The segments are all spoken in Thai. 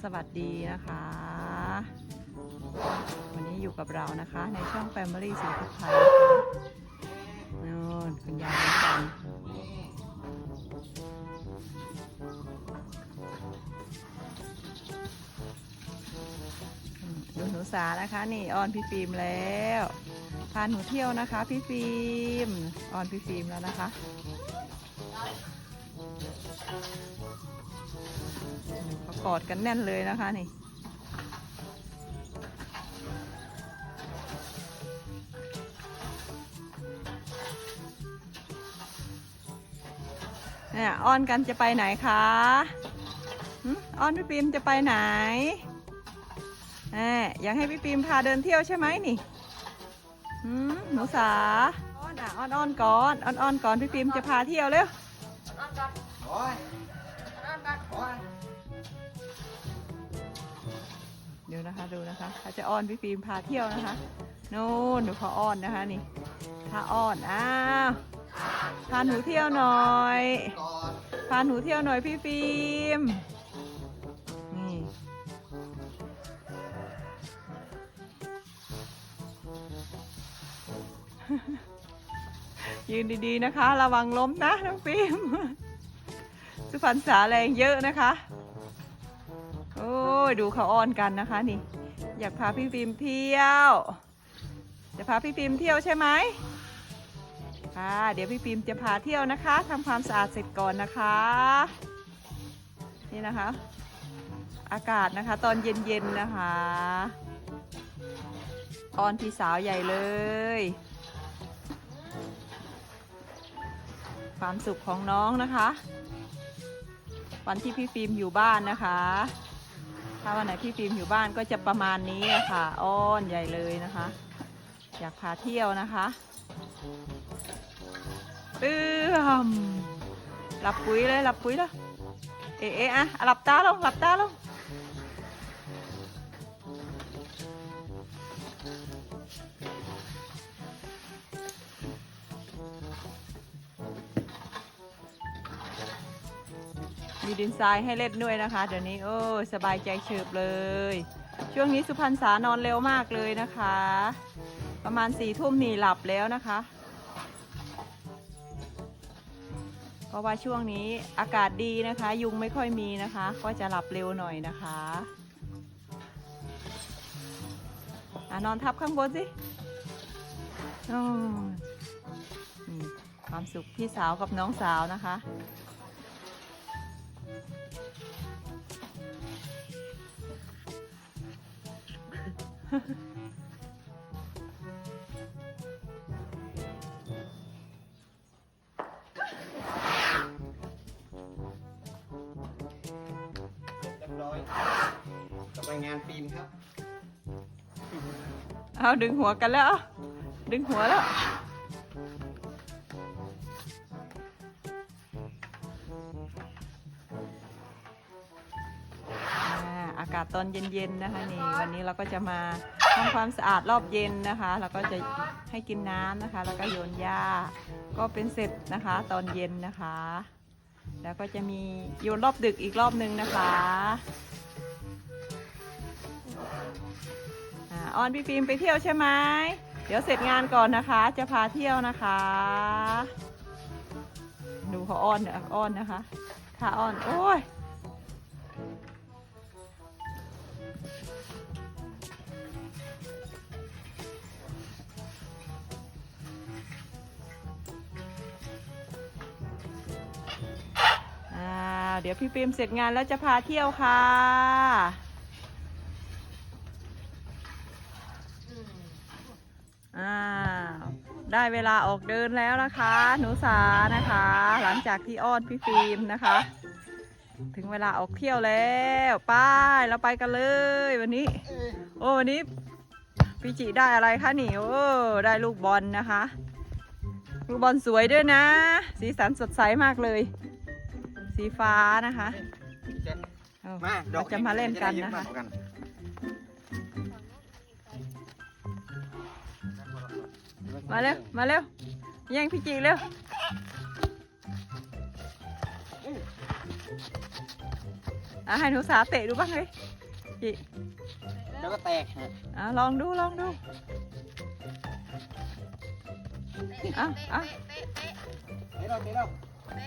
สวัสดีนะคะ วันนี้อยู่กับเรานะคะ ในช่อง Family สีทุกไทยนู่นคุณยายน้องกันดูหนูสานะคะ นี่ออนพี่ฟิล์มแล้วพาหนูเที่ยวนะคะ พี่ฟิล์มออนพี่ฟิล์มแล้วนะคะ เขากอดกันแน่นเลยนะคะนี่เนี่ยอ้อนกันจะไปไหนคะอ้อนพี่ปิมจะไปไหนแหมอยากให้พี่ปิมพาเดินเที่ยวใช่ไหมนี่หืมหนูสาอ้อนอะอ้อนอ้อนก่อนอ้อนอ้อนก่อนพี่ปิมจะพาเที่ยวเร็ว โอ้ยโอ้ยดูนะคะดูนะคะเขาจะอ้อนพี่ฟิล์มพาเที่ยวนะคะนู่นดูเขาอ้อนนะคะนี่พาอ้อนอ้าวพาหนูเที่ยวหน่อยพาหนูเที่ยวหน่อยพี่ฟิล์มนี่ยืนดีๆนะคะ ระวังล้มนะน้องฟิล์ม สุพรรณษาแรงเยอะนะคะ โอ้ยดูเขาอ้อนกันนะคะนี่ อยากพาพี่ฟิล์มเที่ยว จะพาพี่ฟิล์มเที่ยวใช่ไหมค่ะ เดี๋ยวพี่ฟิล์มจะพาเที่ยวนะคะทำความสะอาดเสร็จก่อนนะคะ นี่นะคะ อากาศนะคะตอนเย็นๆนะคะอ้อนพี่สาวใหญ่เลย ความสุขของน้องนะคะ วันที่พี่ฟิล์มอยู่บ้านนะคะ ถ้าวันไหนพี่ฟิล์มอยู่บ้านก็จะประมาณนี้ะค่ะอ้อนใหญ่เลยนะคะ อยากพาเที่ยวนะคะเอื้อมหลับปุ๋ยเลยหลับปุ๋ยแล้วเอ๊ะเอ๊ะอะหลับตาลงหลับตาลง มีดินทรายให้เล่นด้วยนะคะ เดี๋ยวนี้โอ้สบายใจเฉิบเลย ช่วงนี้สุพรรณษานอนเร็วมากเลยนะคะ ประมาณสี่ทุ่มนี่หลับแล้วนะคะ เพราะว่าช่วงนี้อากาศดีนะคะ ยุงไม่ค่อยมีนะคะ ก็จะหลับเร็วหน่อยนะคะอะนอนทับข้างบนสิความสุขพี่สาวกับน้องสาวนะคะ เรียบร้อยจะไปงานฟิล์มครับ เอาดึงหัวกันแล้ว ดึงหัวแล้วากาศตอนเย็นๆนะคะนี่วันนี้เราก็จะมาทำความสะอาดรอบเย็นนะคะแล้วก็จะให้กินน้ำนะคะ แล้วก็โยนหญ้าก็เป็นเสร็จนะคะ ตอนเย็นนะคะ แล้วก็จะมีโยนรอบดึกอีกรอบนึงนะคะอ่อนพี่ฟิล์มไปเที่ยวใช่ไหมเดี๋ยวเสร็จงานก่อนนะคะ จะพาเที่ยวนะคะ ดูเขาอ้อนเนี่ยอ้อนนะคะท่าอ้อนโอ้ย เดี๋ยวพี่ปิมเสร็จงานแล้วจะพาเที่ยวค่ะ อ่า ได้เวลาออกเดินแล้วนะคะ หนูสานะคะ หลังจากที่อ้อนพี่ฟิล์มนะคะ ถึงเวลาออกเที่ยวแล้วไป้ายเราไปกันเลยวันนี้ โอ้วันนี้พี่จิได้อะไรคะนี่โอ้ได้ลูกบอลนะคะ ลูกบอลสวยด้วยนะ สีสันสดใสมากเลย สีฟ้านะคะเอามาดเราอกจะมาเล่นกันนะคะ มาเร็ว มาเร็ว แย่งพี่จิเร็วออะให้หนูสาเตะดูบ้างเลยจิแล้วก็แตกฮะอะลองดู ลองดู อะอะเตะเราเตะเรา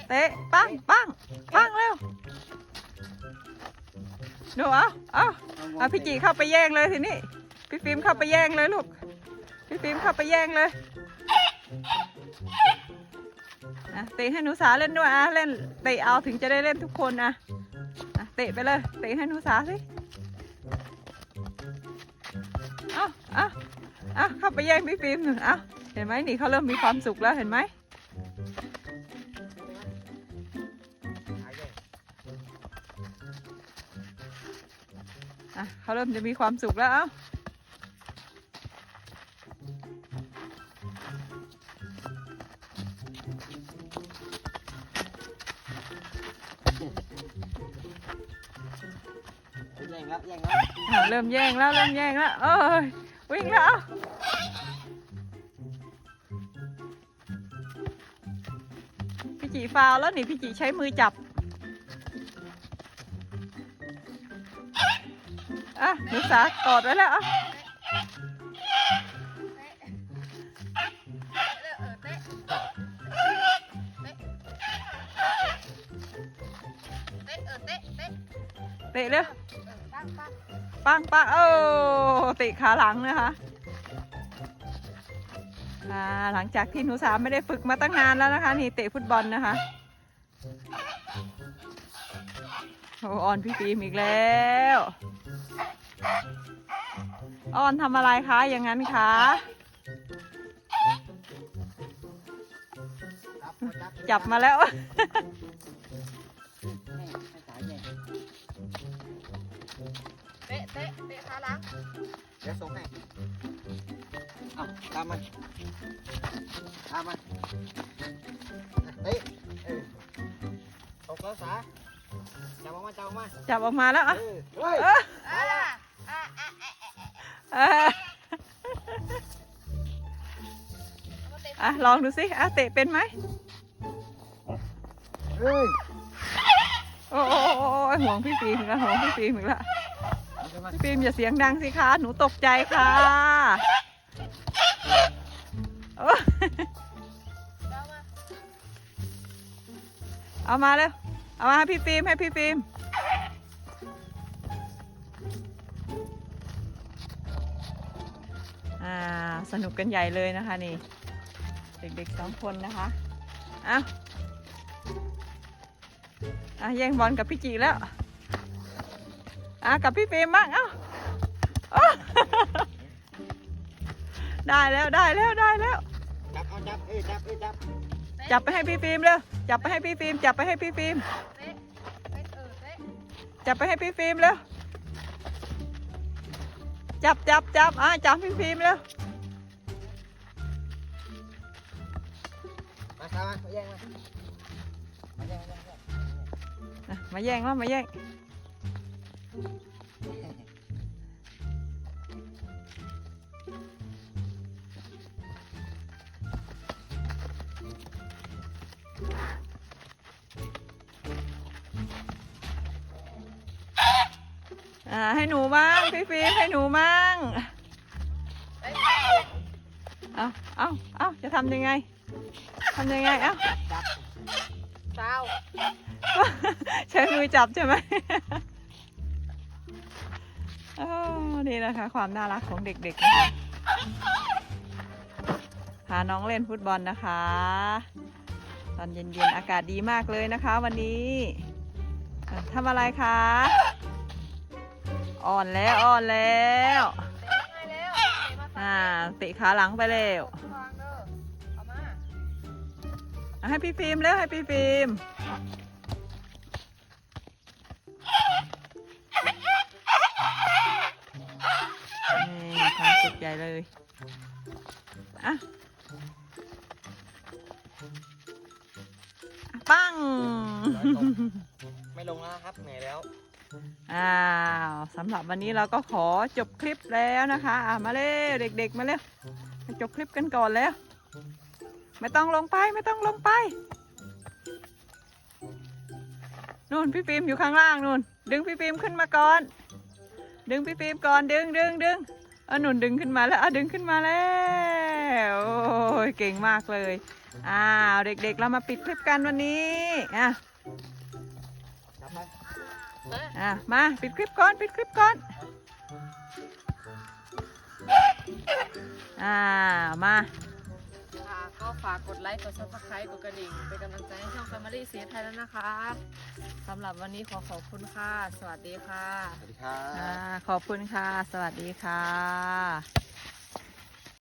เตะปังปังปังเร็วดูเอาเอาเอาพี่จีเข้าไปแย่งเลยทีนี้พี่ฟิล์มเข้าไปแย่งเลยลูกพี่ฟิล์มเข้าไปแย่งเลยอะเตะให้หนูสาเล่นด้วยอะเล่นเตะเอาถึงจะได้เล่นทุกคนอะะเตะไปเลยเตะให้หนูสาสิเอาเอาเอาเข้าไปแย่งพี่ฟิล์มหนึ่งเอาเห็นไหมนี่เขาเริ่มมีความสุขแล้วเห็นไหม อะเขาเริ่มจะมีความสุขแล้ว เอ้าแย่งแล้วแย่งแล้วอะเริ่มแย่งแล้วเริ่มแย่งแล้วเอ้ยวิ่งแล้วพี่จีฟาวแล้วนี่พี่จีใช้มือจับ อะหนูสากอดไว้แล้วอะเตะเร็วปังปังโอ้เตะขาหลังนะคะอ่าหลังจากที่หนูสามไม่ได้ฝึกมาตั้งนานแล้วนะคะ นี่เตะฟุตบอลนะคะโอ้ออนพี่ฟิมอีกแล้ว ออนทำอะไรคะ อย่างนั้นคะจับจับจับมาแล้วให้ให้สายแย่งเตะเตะเตะขาหลังเดี๋ยวส่งให้เอาตามมาตามมาเตะเออตกแล้วสาจับออกมาจับออกมาจับออกมาแล้วเออะอเฮ้ยเอ้ยอ่าอ่าอ่าเอ้ยเอามาเตะอะลองดูสิอะเตะเป็นไหมเฮ้ยโอ้โอ้โอ้โอ้ห่วงพี่ฟิล์มอีกแล้วห่วงพี่ฟิล์มอีกแล้วเอาไปมาพี่ฟิล์มอย่าเสียงดังสิคะหนูตกใจค่ะโอ้เอามาเอามาเร็วเอามาให้พี่ฟิล์มให้พี่ฟิล์ม สนุกกันใหญ่เลยนะคะนี่ เด็กๆสองคนนะคะเอาอะแย่งบอลกับพี่จีแล้วอะกับพี่ฟิล์มบ้างเอ้าได้แล้วได้แล้วได้แล้ว จับเอาจับเอ้ยจับเอ้ยจับจับไปให้พี่ฟิล์มเร็วจับไปให้พี่ฟิล์มจับไปให้พี่ฟิล์มจับไปให้พี่ฟิล์มเร็วจับจับจับอะจับพี่ฟิล์มเร็ว มามาแย่งมามาแย่งมาแย่งมาแย่งอะมาแย่งมามาแย่งอ่าให้หนูบ้างพี่ฟิล์มให้หนูบ้าง เอาเอาเอาจะทำยังไง ทำยังไงเอ้าฟาวใช้มือจับใช่ไหมโอ้นี่นะคะ ความน่ารักของเด็กๆนะคะพาน้องเล่นฟุตบอลนะคะ ตอนเย็นๆ อากาศดีมากเลยนะคะ วันนี้อะทำอะไรคะ อ่อนแล้วอ่อนแล้วเตะง่ายแล้วเตะมาอ่าเตะขาหลังไปแล้ว ให้พี่ฟิล์มเร็วให้พี่ฟิล์มนี่ความสุขใหญ่เลยอะอะปัง ไม่ลงแล้วนะครับเหนื่อยแล้วอ้าวสำหรับวันนี้เราก็ขอจบคลิปแล้วนะคะ อะมาเร็วเด็ก ๆ มาเร็วมาจบคลิปกันก่อนแล้ว ไม่ต้องลงไปไม่ต้องลงไปนู่นพี่ฟิล์มอยู่ข้างล่างนู่น ดึงพี่ฟิล์มขึ้นมาก่อน ดึงพี่ฟิล์มก่อนดึงดึงดึงเอาหนุนดึงขึ้นมาแล้วเอาดึงขึ้นมาแล้วโอ้ยเก่งมากเลยอ้าวเด็กๆเรามาปิดคลิปกันวันนี้อะอะมาปิดคลิปก่อนปิดคลิปก่อนอ่ามา ฝากกดไลค์ กด subscribe กดกระดิ่ง เป็นกำลังใจให้ช่อง Family เสียไทยแล้วนะคะสำหรับวันนี้ขอขอบคุณค่ะ สวัสดีค่ะสวัสดีครัอ่าบขอบคุณค่ะ สวัสดีค่ะ